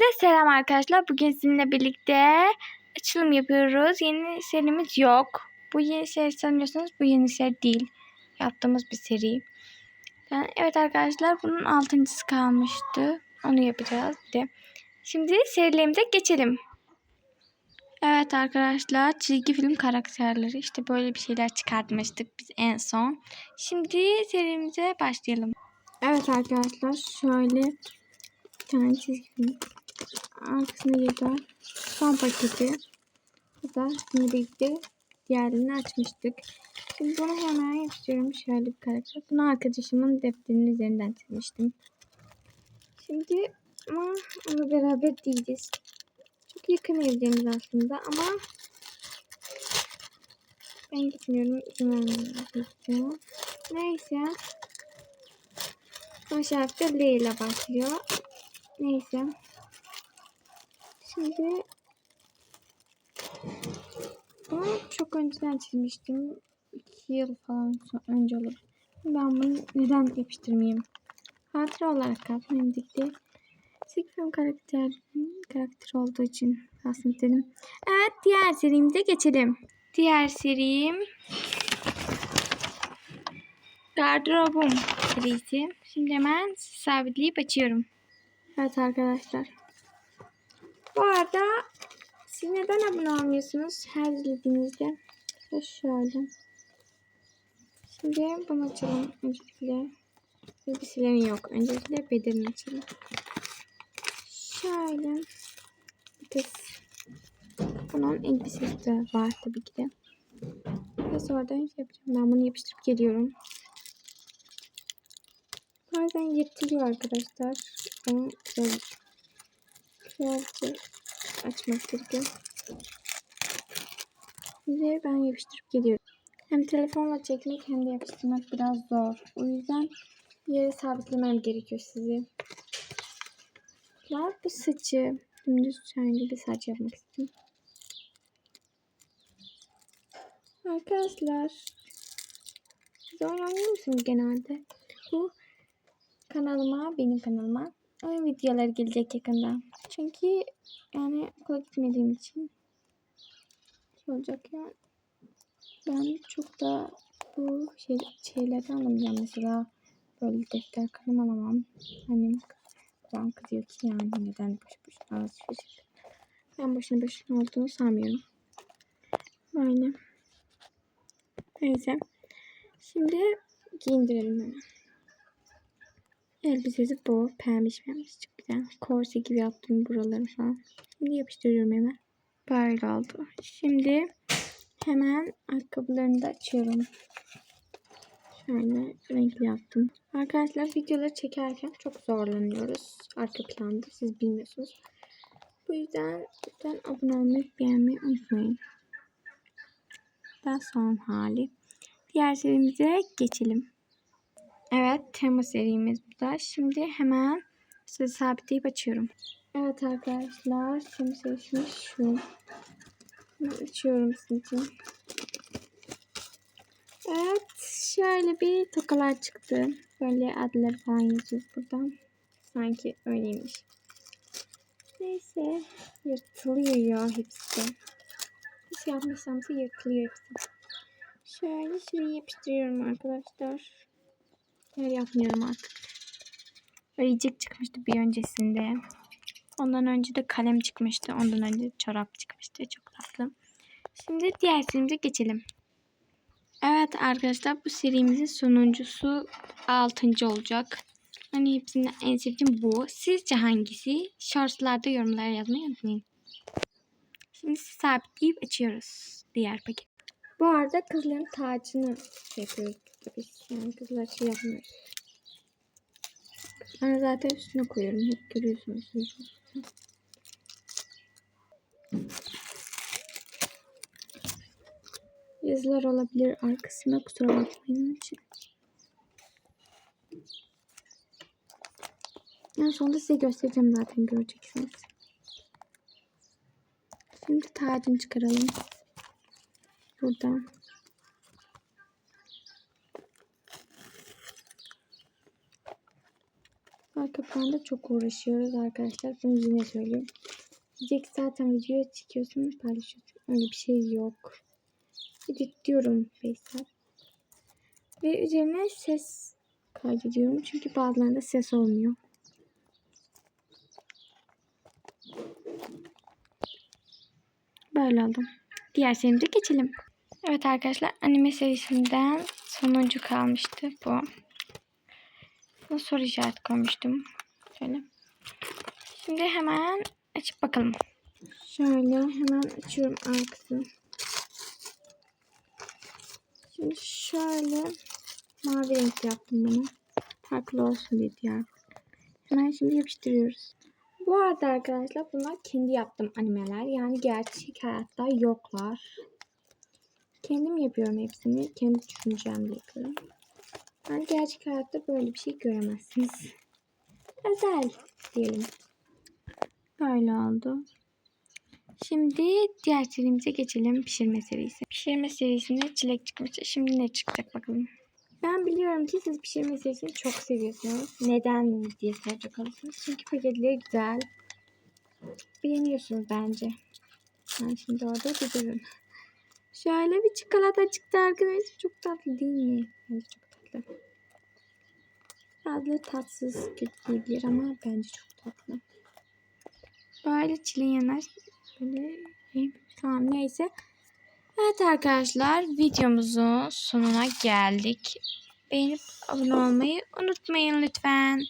Hepinize selam arkadaşlar. Bugün sizinle birlikte açılım yapıyoruz. Yeni serimiz yok. Bu yeni seri sanıyorsanız bu yeni seri değil. Yaptığımız bir seri. Yani evet arkadaşlar bunun altıncısı kalmıştı. Onu yapacağız de. Şimdi serilerimize geçelim. Evet arkadaşlar çizgi film karakterleri işte böyle bir şeyler çıkartmıştık biz en son. Şimdi serimize başlayalım. Evet arkadaşlar şöyle tane çizgi Arkasında yazar son paketi. Bu da şimdi birlikte diğerlerini açmıştık. Şimdi bunu hemen yapıştırıyorum. Şöyle bir karakter. Bunu arkadaşımın defterinin üzerinden çizmiştim. Şimdi ama onu beraber değiliz. Çok yakın evlerimiz aslında ama ben gitmiyorum. İzin. Neyse. O şarkı L ile başlıyor. Neyse. Şimdi bunu çok önceden çizmiştim. 2 yıl falan önce olur. Ben bunu neden yapıştırmayayım? Hatıra olarak kalsın. Hem de Sigfrim karakter, karakter olduğu için aslında dedim. Evet diğer serimize geçelim. Diğer serim Gardırobum serisi. Şimdi hemen sabitleyip açıyorum. Evet arkadaşlar. Bu arada siz neden abone olmuyorsunuz her izlediğinizde? Şöyle. Şimdi bunu açalım. Öncelikle elbiselerin yok. Öncelikle bedenini açalım. Şöyle. Kız. Bunun elbisesi de var tabii ki de. Ve sonradan şey yapacağım. Ben bunu yapıştırıp geliyorum. Bazen yırtılıyor arkadaşlar. Onu şöyle güzelce açmak gerekiyor. Ve ben yapıştırıp geliyorum. Hem telefonla çekmek hem de yapıştırmak biraz zor. O yüzden yere sabitlemem gerekiyor sizi. Var bu saçı. Dümdüz şöyle bir saç yapmak istedim. Arkadaşlar. Oynuyor musunuz genelde? Bu kanalıma, benim kanalıma oyun videoları gelecek yakında. Çünkü yani okula gitmediğim için şey olacak yani. Ben çok da bu şey, şeylerden alamayacağım mesela böyle defter kalem alamam. Annem falan kızıyor ki yani neden boş boşuna alışveriş Ben boşuna boşuna olduğunu sanmıyorum. Böyle. Neyse. Şimdi giyindirelim hemen. Elbisesi bu. Pembiş pembiş. Çok güzel. Korse gibi yaptım buraları falan. Şimdi yapıştırıyorum hemen. Böyle oldu. Şimdi hemen ayakkabılarını da açıyorum. Şöyle renkli yaptım. Arkadaşlar videoları çekerken çok zorlanıyoruz. Arka planda siz bilmiyorsunuz. Bu yüzden lütfen abone olmayı beğenmeyi unutmayın. Daha son hali. Diğer serimize geçelim. Evet tema serimiz bu da. Şimdi hemen size sabitleyip açıyorum. Evet arkadaşlar şimdi seçmiş şu. Açıyorum sizin için. Evet şöyle bir tokalar çıktı. Böyle adları falan yazıyor buradan. Sanki öyleymiş. Neyse yırtılıyor ya hepsi. Hiç yapmışsamsa yırtılıyor hepsi. Şöyle şuraya yapıştırıyorum arkadaşlar. Yer yapmıyorum artık. Ayıcık çıkmıştı bir öncesinde. Ondan önce de kalem çıkmıştı. Ondan önce çorap çıkmıştı. Çok tatlı. Şimdi diğer serimize geçelim. Evet arkadaşlar bu serimizin sonuncusu 6. olacak. Hani hepsinden en sevdiğim bu. Sizce hangisi? Shortslarda yorumlara yazmayı unutmayın. Şimdi sabitleyip açıyoruz diğer paket. Bu arada kızların tacını yapıyoruz. Tabii yani kızlar şey yapmıyor. Ben zaten üstüne koyuyorum. Hep görüyorsunuz. Yazılar olabilir arkasına kusura bakmayın için. En sonunda size göstereceğim zaten göreceksiniz. Şimdi tacını çıkaralım. Buradan. Arka planda çok uğraşıyoruz arkadaşlar. Bunu yine söyleyeyim. Diyecek zaten video çekiyorsunuz paylaşıyorsunuz. Öyle bir şey yok. Edit diyorum Veysel. Ve üzerine ses kaydediyorum. Çünkü bazılarında ses olmuyor. Böyle oldu. Diğer serimize geçelim. Evet arkadaşlar anime serisinden sonuncu kalmıştı bu. Buna soru işareti koymuştum. Şöyle. Şimdi hemen açıp bakalım. Şöyle hemen açıyorum arkasını. Şimdi şöyle mavi renk yaptım bunu. Farklı olsun diye diğer. Hemen şimdi yapıştırıyoruz. Bu arada arkadaşlar bunlar kendi yaptığım animeler. Yani gerçek hayatta yoklar. Kendim yapıyorum hepsini. Kendi düşüncemle yapıyorum. Yani gerçek hayatta böyle bir şey göremezsiniz. Özel diyelim. Böyle oldu. Şimdi diğer serimize geçelim. Pişirme serisi. Pişirme serisinde çilek çıkmış. Şimdi ne çıkacak bakalım. Ben biliyorum ki siz pişirme serisini çok seviyorsunuz. Neden diye soracak olursunuz. Çünkü paketleri güzel. Beğeniyorsunuz bence. Ben şimdi orada giderim. Şöyle bir çikolata çıktı arkadaşlar. Çok tatlı değil mi? Bence çok tatlı. Bazıları tatsız gelebilir ama bence çok tatlı. Böyle çileğin yanar. Böyle. Tamam neyse. Evet arkadaşlar videomuzun sonuna geldik. Beğenip abone olmayı unutmayın lütfen.